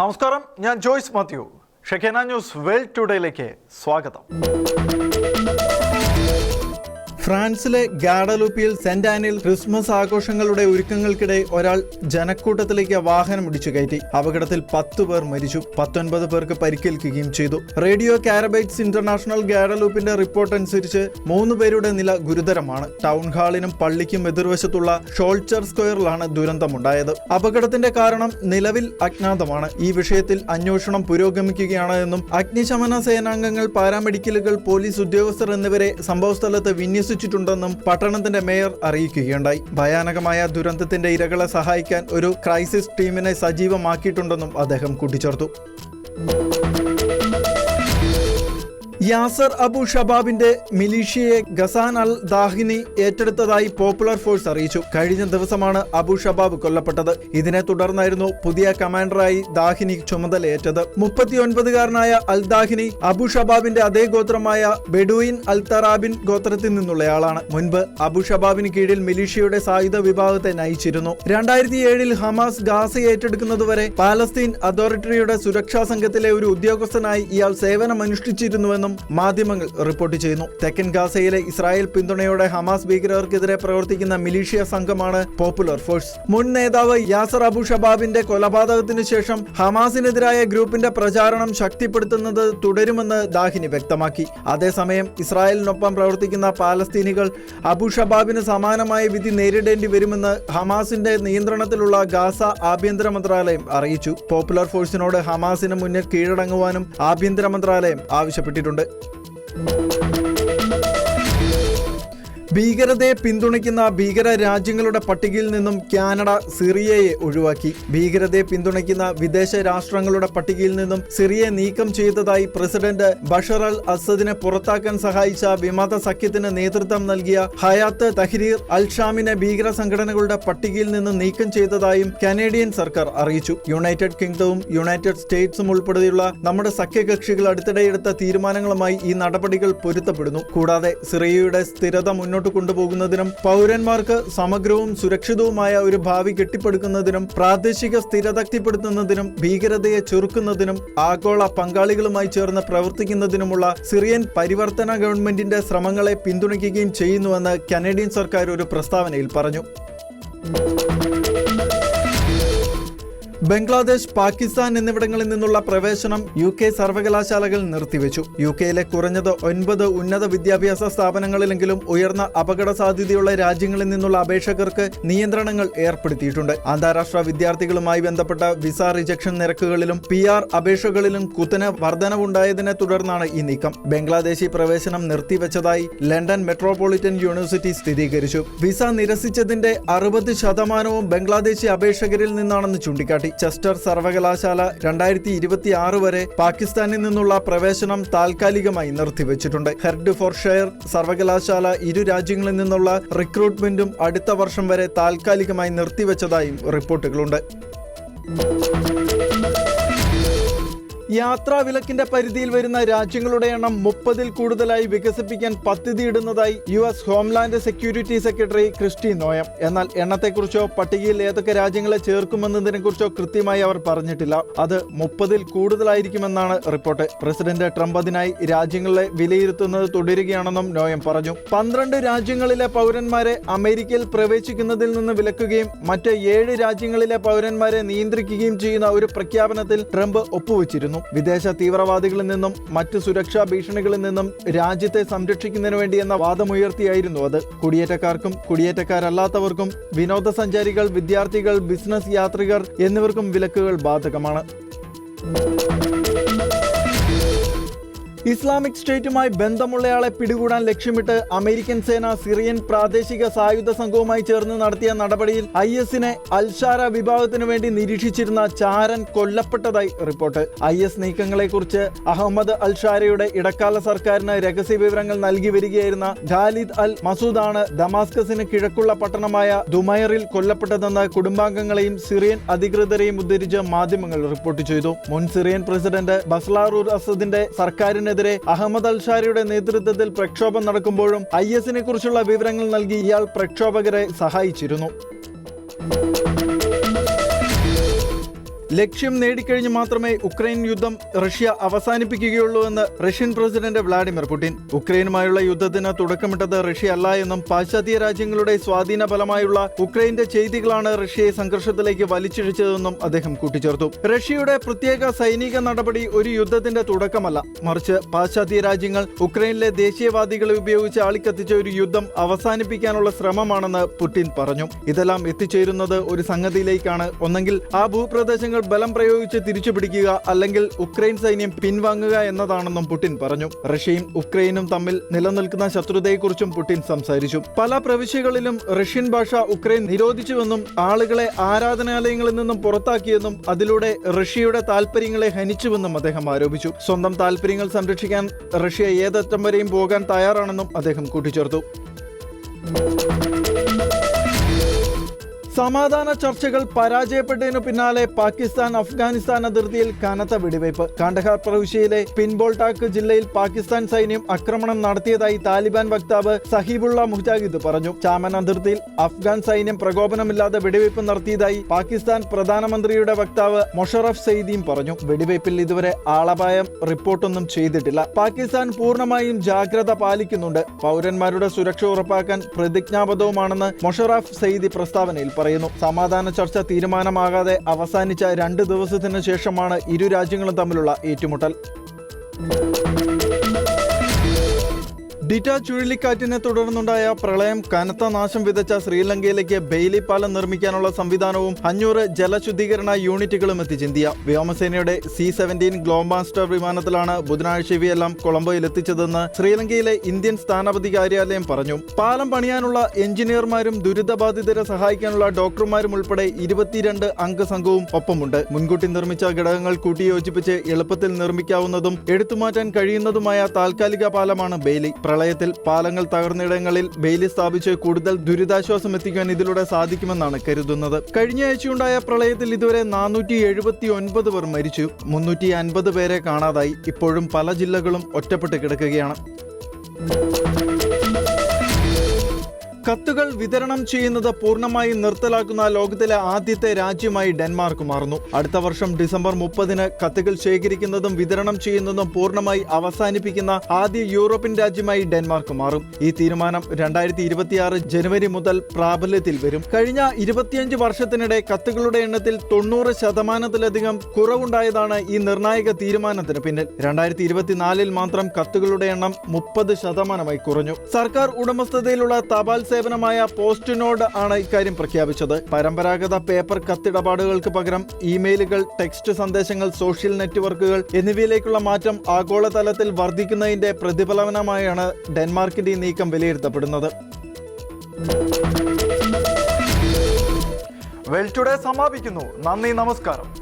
നമസ്കാരം ഞാൻ Joyce Mathew. Shekinah news world ടുഡേയിലേക്ക് സ്വാഗതം. ഫ്രാൻസിലെ ഗാഡലൂപ്പിയിൽ സെന്റ് ആനിൽ ക്രിസ്മസ് ആഘോഷങ്ങളുടെ ഒരുക്കങ്ങൾക്കിടെ ഒരാൾ ജനക്കൂട്ടത്തിലേക്ക് വാഹനം ഇടിച്ചു കയറ്റി. അപകടത്തിൽ പത്ത് പേർ മരിച്ചു. പത്തൊൻപത് പേർക്ക് പരിക്കേൽക്കുകയും ചെയ്തു. റേഡിയോ കാരബൈറ്റ്സ് ഇന്റർനാഷണൽ ഗാഡലൂപ്പിന്റെ റിപ്പോർട്ട് അനുസരിച്ച് മൂന്ന് പേരുടെ നില ഗുരുതരമാണ്. ടൗൺ ഹാളിനും പള്ളിക്കും എതിർവശത്തുള്ള ഷോൾച്ചർ സ്ക്വയറിലാണ് ദുരന്തമുണ്ടായത്. അപകടത്തിന്റെ കാരണം നിലവിൽ അജ്ഞാതമാണ്. ഈ വിഷയത്തിൽ അന്വേഷണം പുരോഗമിക്കുകയാണ് എന്നും അഗ്നിശമന സേനാംഗങ്ങൾ പാരാമെഡിക്കലുകൾ പോലീസ് ഉദ്യോഗസ്ഥർ എന്നിവരെ സംഭവസ്ഥലത്ത് വിന്യസിച്ചിട്ടുണ്ടെന്നും പട്ടണത്തിന്റെ മേയർ അറിയിക്കുകയുണ്ടായി. ഭയാനകമായ ദുരന്തത്തിന്റെ ഇരകളെ സഹായിക്കാൻ ഒരു ക്രൈസിസ് ടീമിനെ സജീവമാക്കിയിട്ടുണ്ടെന്നും അദ്ദേഹം കൂട്ടിച്ചേർത്തു. യാസർ അബു ഷബാബിന്റെ മിലീഷ്യയെ ഗസാൻ അൽ ദാഹിനി ഏറ്റെടുത്തതായി പോപ്പുലർ ഫോഴ്സ് അറിയിച്ചു. കഴിഞ്ഞ ദിവസമാണ് അബു ഷബാബ് കൊല്ലപ്പെട്ടത്. ഇതിനെ തുടർന്നായിരുന്നു പുതിയ കമാൻഡറായി ദാഹിനി ചുമതലയേറ്റത് മുപ്പത്തിയൊൻപതുകാരനായ അൽ ദാഹിനി അബു ഷബാബിന്റെ അതേ ഗോത്രമായ ബെഡുയിൻ അൽ തറാബിൻ ഗോത്രത്തിൽ നിന്നുള്ളയാളാണ്. മുൻപ് അബു ഷബാബിന് കീഴിൽ മിലീഷ്യയുടെ സായുധ വിഭാഗത്തെ നയിച്ചിരുന്നു. രണ്ടായിരത്തി ഏഴിൽ ഹമാസ് ഗാസ ഏറ്റെടുക്കുന്നതുവരെ പാലസ്തീൻ അതോറിറ്റിയുടെ സുരക്ഷാ സംഘത്തിലെ ഒരു ഉദ്യോഗസ്ഥനായി ഇയാൾ സേവനമനുഷ്ഠിച്ചിരുന്നുവെന്നും മാധ്യമങ്ങൾ റിപ്പോർട്ട് ചെയ്യുന്നു. തെക്കൻ ഗാസയിലെ ഇസ്രായേൽ പിന്തുണയോടെ ഹമാസ് ഭീകരർക്കെതിരെ പ്രവർത്തിക്കുന്ന മിലീഷ്യ സംഘമാണ് പോപ്പുലർ ഫോഴ്സ് മുൻ നേതാവ് യാസർ അബു ഷബാബിന്റെ കൊലപാതകത്തിനു ശേഷം ഹമാസിനെതിരായ ഗ്രൂപ്പിന്റെ പ്രചാരണം ശക്തിപ്പെടുത്തുന്നത് തുടരുമെന്ന് ദാഹിനി വ്യക്തമാക്കി. അതേസമയം ഇസ്രായേലിനൊപ്പം പ്രവർത്തിക്കുന്ന പാലസ്തീനികൾ അബു ഷബാബിന് സമാനമായ വിധി നേരിടേണ്ടി വരുമെന്ന് ഹമാസിന്റെ നിയന്ത്രണത്തിലുള്ള ഗാസ ആഭ്യന്തര മന്ത്രാലയം അറിയിച്ചു. പോപ്പുലർ ഫോഴ്സിനോട് ഹമാസിന് മുന്നിൽ കീഴടങ്ങുവാനും ആഭ്യന്തര മന്ത്രാലയം ആവശ്യപ്പെട്ടിട്ടുണ്ട്. ഉണ്ട് ഭീകരതയെ പിന്തുണയ്ക്കുന്ന ഭീകര രാജ്യങ്ങളുടെ പട്ടികയിൽ നിന്നും കാനഡ സിറിയയെ ഒഴിവാക്കി. ഭീകരതയെ പിന്തുണയ്ക്കുന്ന വിദേശ രാഷ്ട്രങ്ങളുടെ പട്ടികയിൽ നിന്നും സിറിയയെ നീക്കം ചെയ്തതായി പ്രസിഡന്റ് ബഷർ അൽ അസദിനെ പുറത്താക്കാൻ സഹായിച്ച വിമത സഖ്യത്തിന് നേതൃത്വം നൽകിയ ഹയാത്ത് തഹ്രീർ അൽ ഷാമിനെ ഭീകര സംഘടനകളുടെ പട്ടികയിൽ നിന്നും നീക്കം ചെയ്തതായും കനേഡിയൻ സർക്കാർ അറിയിച്ചു. യുണൈറ്റഡ് കിങ്ഡവും യുണൈറ്റഡ് സ്റ്റേറ്റ്സും ഉൾപ്പെടെയുള്ള നമ്മുടെ സഖ്യകക്ഷികൾ അടുത്തിടെ എടുത്ത തീരുമാനങ്ങളുമായി ഈ നടപടികൾ പൊരുത്തപ്പെടുന്നു. കൂടാതെ സിറിയയുടെ സ്ഥിരത മുന്നോട്ട് കൊണ്ടുപോകുന്നതിനും പൗരന്മാർക്ക് സമഗ്രവും സുരക്ഷിതവുമായ ഒരു ഭാവി കെട്ടിപ്പടുക്കുന്നതിനും പ്രാദേശിക സ്ഥിരതക്തിപ്പെടുത്തുന്നതിനും ഭീകരതയെ ചെറുക്കുന്നതിനും ആഗോള പങ്കാളികളുമായി ചേർന്ന് പ്രവർത്തിക്കുന്നതിനുമുള്ള സിറിയൻ പരിവർത്തന ഗവൺമെന്റിന്റെ ശ്രമങ്ങളെ പിന്തുണയ്ക്കുകയും ചെയ്യുന്നുവെന്ന് കനേഡിയൻ സർക്കാർ ഒരു പ്രസ്താവനയിൽ പറഞ്ഞു. ബംഗ്ലാദേശ് പാകിസ്ഥാൻ എന്നിവിടങ്ങളിൽ നിന്നുള്ള പ്രവേശനം യു കെ സർവകലാശാലകൾ നിർത്തിവെച്ചു. യു കെയിലെ കുറഞ്ഞത് ഒൻപത് ഉന്നത വിദ്യാഭ്യാസ സ്ഥാപനങ്ങളിലെങ്കിലും ഉയർന്ന അപകട സാധ്യതയുള്ള രാജ്യങ്ങളിൽ നിന്നുള്ള അപേക്ഷകർക്ക് നിയന്ത്രണങ്ങൾ ഏർപ്പെടുത്തിയിട്ടുണ്ട്. അന്താരാഷ്ട്ര വിദ്യാർത്ഥികളുമായി ബന്ധപ്പെട്ട വിസ റിജക്ഷൻ നിരക്കുകളിലും പി ആർ അപേക്ഷകളിലും കുത്തന വർധനവുണ്ടായതിനെ തുടർന്നാണ് ഈ നീക്കം. ബംഗ്ലാദേശി പ്രവേശനം നിർത്തിവെച്ചതായി ലണ്ടൻ മെട്രോപൊളിറ്റൻ യൂണിവേഴ്സിറ്റി സ്ഥിരീകരിച്ചു. വിസ നിരസിച്ചതിന്റെ അറുപത് ശതമാനവും ബംഗ്ലാദേശി അപേക്ഷകരിൽ നിന്നാണെന്ന് ചൂണ്ടിക്കാട്ടി. ചെസ്റ്റർ സർവകലാശാല രണ്ടായിരത്തി ഇരുപത്തി ആറ് വരെ പാകിസ്ഥാനിൽ നിന്നുള്ള പ്രവേശനം താൽക്കാലികമായി നിർത്തിവെച്ചിട്ടുണ്ട്. ഹെർഡ് ഫോർ ഷെയർ സർവകലാശാല ഇരു രാജ്യങ്ങളിൽ നിന്നുള്ള റിക്രൂട്ട്മെന്റും അടുത്ത വർഷം വരെ താൽക്കാലികമായി നിർത്തിവെച്ചതായും റിപ്പോർട്ടുകളുണ്ട്. യാത്രാ വിലക്കിന്റെ പരിധിയിൽ വരുന്ന രാജ്യങ്ങളുടെ എണ്ണം മുപ്പതിൽ കൂടുതലായി വികസിപ്പിക്കാൻ പദ്ധതിയിടുന്നതായി U S homeland security secretary Kristi Noem. എന്നാൽ എണ്ണത്തെക്കുറിച്ചോ പട്ടികയിൽ ഏതൊക്കെ രാജ്യങ്ങളെ ചേർക്കുമെന്നതിനെക്കുറിച്ചോ കൃത്യമായി അവർ പറഞ്ഞിട്ടില്ല. അത് മുപ്പതിൽ കൂടുതലായിരിക്കുമെന്നാണ് റിപ്പോർട്ട്. പ്രസിഡന്റ് ട്രംപ് അതിനായി രാജ്യങ്ങളെ വിലയിരുത്തുന്നത് തുടരുകയാണെന്നും നോയം പറഞ്ഞു. പന്ത്രണ്ട് രാജ്യങ്ങളിലെ പൗരന്മാരെ അമേരിക്കയിൽ പ്രവേശിക്കുന്നതിൽ നിന്ന് വിലക്കുകയും മറ്റ് ഏഴ് രാജ്യങ്ങളിലെ പൗരന്മാരെ നിയന്ത്രിക്കുകയും ചെയ്യുന്ന ഒരു പ്രഖ്യാപനത്തിൽ ട്രംപ് ഒപ്പുവെച്ചിരുന്നു. വിദേശ തീവ്രവാദികളിൽ നിന്നും മറ്റ് സുരക്ഷാ ഭീഷണികളിൽ നിന്നും രാജ്യത്തെ സംരക്ഷിക്കുന്നതിന് വേണ്ടി എന്ന വാദമുയർത്തിയായിരുന്നു അത്. കുടിയേറ്റക്കാർക്കും കുടിയേറ്റക്കാരല്ലാത്തവർക്കും വിനോദസഞ്ചാരികൾ വിദ്യാർത്ഥികൾ ബിസിനസ് യാത്രികർ എന്നിവർക്കും വിലക്കുകൾ ബാധകമാണ്. ഇസ്ലാമിക് സ്റ്റേറ്റുമായി ബന്ധമുള്ളയാളെ പിടികൂടാൻ ലക്ഷ്യമിട്ട് അമേരിക്കൻ സേന സിറിയൻ പ്രാദേശിക സായുധ സംഘവുമായി ചേർന്ന് നടത്തിയ നടപടിയിൽ ഐ എസിനെ അൽഷാര വിഭാഗത്തിനു വേണ്ടി നിരീക്ഷിച്ചിരുന്ന ചാരൻ കൊല്ലപ്പെട്ടതായി റിപ്പോർട്ട്. ഐ എസ് നീക്കങ്ങളെക്കുറിച്ച് അഹമ്മദ് അൽഷാരയുടെ ഇടക്കാല സർക്കാരിന് രഹസ്യ വിവരങ്ങൾ നൽകി വരികയായിരുന്ന ഖാലിദ് അൽ മസൂദാണ് ദമാസ്കസിന് കിഴക്കുള്ള പട്ടണമായ ദുമയറിൽ കൊല്ലപ്പെട്ടതെന്ന് കുടുംബാംഗങ്ങളെയും സിറിയൻ അധികൃതരെയും ഉദ്ധരിച്ച് മാധ്യമങ്ങൾ റിപ്പോർട്ട് ചെയ്തു. മുൻ സിറിയൻ പ്രസിഡന്റ് ബസ്ലാറൂർ അസദിന്റെ സർക്കാരിന് ഇതിനെതിരെ അഹമ്മദ് അൽഷാരിയുടെ നേതൃത്വത്തിൽ പ്രക്ഷോഭം നടക്കുമ്പോഴും ഐ എസിനെ കുറിച്ചുള്ള വിവരങ്ങൾ നൽകി ഇയാൾ പ്രക്ഷോഭകരെ സഹായിച്ചിരുന്നു. ലക്ഷ്യം നേടിക്കഴിഞ്ഞ് മാത്രമേ ഉക്രൈൻ യുദ്ധം റഷ്യ അവസാനിപ്പിക്കുകയുള്ളൂ എന്ന് റഷ്യൻ പ്രസിഡന്റ് വ്ളാഡിമിർ പുടിൻ. ഉക്രൈനുമായുള്ള യുദ്ധത്തിന് തുടക്കമിട്ടത് റഷ്യ അല്ല എന്നും പാശ്ചാത്യ രാജ്യങ്ങളുടെ സ്വാധീന ഫലമായുള്ള ഉക്രൈന്റെ ചെയ്തികളാണ് റഷ്യയെ സംഘർഷത്തിലേക്ക് വലിച്ചിഴിച്ചതെന്നും അദ്ദേഹം കൂട്ടിച്ചേർത്തു. റഷ്യയുടെ പ്രത്യേക സൈനിക നടപടി ഒരു യുദ്ധത്തിന്റെ തുടക്കമല്ല. മറിച്ച് പാശ്ചാത്യ രാജ്യങ്ങൾ ഉക്രൈനിലെ ദേശീയവാദികളെ ഉപയോഗിച്ച് ആളിക്കത്തിച്ച ഒരു യുദ്ധം അവസാനിപ്പിക്കാനുള്ള ശ്രമമാണെന്ന് പുടിൻ പറഞ്ഞു. ഇതെല്ലാം എത്തിച്ചേരുന്നത് ഒരു സംഗതിയിലേക്കാണ്. ഒന്നെങ്കിൽ ആ ഭൂപ്രദേശങ്ങൾ ബലം പ്രയോഗിച്ച് തിരിച്ചു പിടിക്കുക അല്ലെങ്കിൽ ഉക്രൈൻ സൈന്യം പിൻവാങ്ങുക എന്നതാണെന്നും പുടിൻ പറഞ്ഞു. റഷ്യയും ഉക്രൈനും തമ്മിൽ നിലനിൽക്കുന്ന ശത്രുതയെക്കുറിച്ചും പുടിൻ സംസാരിച്ചു. പല പ്രവിശ്യകളിലും റഷ്യൻ ഭാഷ ഉക്രൈൻ നിരോധിച്ചുവെന്നും ആളുകളെ ആരാധനാലയങ്ങളിൽ നിന്നും പുറത്താക്കിയെന്നും അതിലൂടെ റഷ്യയുടെ താൽപര്യങ്ങളെ ഹനിച്ചുവെന്നും അദ്ദേഹം ആരോപിച്ചു. സ്വന്തം താൽപര്യങ്ങൾ സംരക്ഷിക്കാൻ റഷ്യ ഏതറ്റം വരെയും പോകാൻ തയ്യാറാണെന്നും അദ്ദേഹം കൂട്ടിച്ചേർത്തു. സമാധാന ചർച്ചകൾ പരാജയപ്പെട്ടതിനു പിന്നാലെ പാകിസ്ഥാൻ അഫ്ഗാനിസ്ഥാൻ അതിർത്തിയിൽ കനത്ത വെടിവയ്പ്. കാണ്ടഹാർ പ്രവിശ്യയിലെ പിൻബോൾട്ടാക്ക് ജില്ലയിൽ പാകിസ്ഥാൻ സൈന്യം ആക്രമണം നടത്തിയതായി താലിബാൻ വക്താവ് സഹീബുള്ള മുജാഹിദ് പറഞ്ഞു. ചാമൻ അതിർത്തിയിൽ അഫ്ഗാൻ സൈന്യം പ്രകോപനമില്ലാതെ വെടിവയ്പ് നടത്തിയതായി പാകിസ്ഥാൻ പ്രധാനമന്ത്രിയുടെ വക്താവ് മൊഷറഫ് സെയ്ദിയും പറഞ്ഞു. വെടിവയ്പിൽ ഇതുവരെ ആളപായം റിപ്പോർട്ടൊന്നും ചെയ്തിട്ടില്ല. പാകിസ്ഥാൻ പൂർണമായും ജാഗ്രത പാലിക്കുന്നുണ്ട്. പൗരന്മാരുടെ സുരക്ഷ ഉറപ്പാക്കാൻ പ്രതിജ്ഞാബദ്ധവുമാണെന്ന് മൊഷറഫ് സെയ്ദി പ്രസ്താവനയിൽ പറയുന്നു. സമാധാന ചർച്ച തീരുമാനമാകാതെ അവസാനിച്ച രണ്ട് ദിവസത്തിന് ശേഷമാണ് ഇരു രാജ്യങ്ങളും തമ്മിലുള്ള ഏറ്റുമുട്ടൽ. ഡിറ്റ ചുഴലിക്കാറ്റിനെ തുടർന്നുണ്ടായ പ്രളയം കനത്ത നാശം വിതച്ച ശ്രീലങ്കയിലേക്ക് ബെയിലി പാലം നിർമ്മിക്കാനുള്ള സംവിധാനവും അഞ്ഞൂറ് ജലശുദ്ധീകരണ യൂണിറ്റുകളും എത്തിച്ചിന്തിയ വ്യോമസേനയുടെ സി സെവന്റീൻ ഗ്ലോബാസ്റ്റർ വിമാനത്തിലാണ് ബുധനാഴ്ച ഇവയെല്ലാം കൊളംബോയിൽ എത്തിച്ചതെന്ന് ശ്രീലങ്കയിലെ ഇന്ത്യൻ സ്ഥാനപതി കാര്യാലയം പറഞ്ഞു. പാലം പണിയാനുള്ള എഞ്ചിനീയർമാരും ദുരിതബാധിതരെ സഹായിക്കാനുള്ള ഡോക്ടർമാരും ഉൾപ്പെടെ ഇരുപത്തിരണ്ട് അംഗ സംഘവും ഒപ്പമുണ്ട്. മുൻകൂട്ടി നിർമ്മിച്ച ഘടകങ്ങൾ കൂട്ടിയോജിപ്പിച്ച് എളുപ്പത്തിൽ നിർമ്മിക്കാവുന്നതും എടുത്തുമാറ്റാൻ കഴിയുന്നതുമായ താൽക്കാലിക പാലമാണ് ബെയിലി. പ്രളയത്തിൽ പാലങ്ങൾ തകർന്നിടങ്ങളിൽ ബെയിലി സ്ഥാപിച്ച് കൂടുതൽ ദുരിതാശ്വാസം എത്തിക്കാൻ ഇതിലൂടെ സാധിക്കുമെന്നാണ് കരുതുന്നത്. കഴിഞ്ഞ ആഴ്ചയുണ്ടായ പ്രളയത്തിൽ ഇതുവരെ നാനൂറ്റി എഴുപത്തി ഒൻപത് പേർ മരിച്ചു. മുന്നൂറ്റി അൻപത് പേരെ കാണാതായി. ഇപ്പോഴും പല ജില്ലകളും ഒറ്റപ്പെട്ട് കിടക്കുകയാണ്. കത്തുകൾ വിതരണം ചെയ്യുന്നത് പൂർണമായും നിർത്തലാക്കുന്ന ലോകത്തിലെ ആദ്യത്തെ രാജ്യമായി ഡെൻമാർക്ക് മാറുന്നു. അടുത്ത വർഷം ഡിസംബർ മുപ്പതിന് കത്തുകൾ ശേഖരിക്കുന്നതും വിതരണം ചെയ്യുന്നതും പൂർണമായി അവസാനിപ്പിക്കുന്ന ആദ്യ യൂറോപ്യൻ രാജ്യമായി ഡെൻമാർക്ക് മാറും. ഈ തീരുമാനം രണ്ടായിരത്തി ഇരുപത്തിയാറ് ജനുവരി മുതൽ പ്രാബല്യത്തിൽ വരും. കഴിഞ്ഞ ഇരുപത്തിയഞ്ച് വർഷത്തിനിടെ കത്തുകളുടെ എണ്ണത്തിൽ തൊണ്ണൂറ് ശതമാനത്തിലധികം കുറവുണ്ടായതാണ് ഈ നിർണായക തീരുമാനത്തിന് പിന്നിൽ. രണ്ടായിരത്തി ഇരുപത്തിനാലിൽ മാത്രം കത്തുകളുടെ എണ്ണം മുപ്പത് ശതമാനമായി കുറഞ്ഞു. സർക്കാർ ഉടമസ്ഥതയിലുള്ള തപാൽ സേവനമായ പോസ്റ്റിനോട് ആണ് ഇക്കാര്യം പ്രഖ്യാപിച്ചത്. പരമ്പരാഗത പേപ്പർ കത്തിടപാടുകൾക്ക് പകരം ഇമെയിലുകൾ ടെക്സ്റ്റ് സന്ദേശങ്ങൾ സോഷ്യൽ നെറ്റ്വർക്കുകൾ എന്നിവയിലേക്കുള്ള മാറ്റം ആഗോളതലത്തിൽ വർദ്ധിക്കുന്നതിന്റെ പ്രതിഫലനമായാണ് ഡെൻമാർക്കിന്റെ നീക്കം വിലയിരുത്തപ്പെടുന്നത്. വെൽ ടുഡേ സമാപിക്കുന്നു. നന്ദി നമസ്കാരം.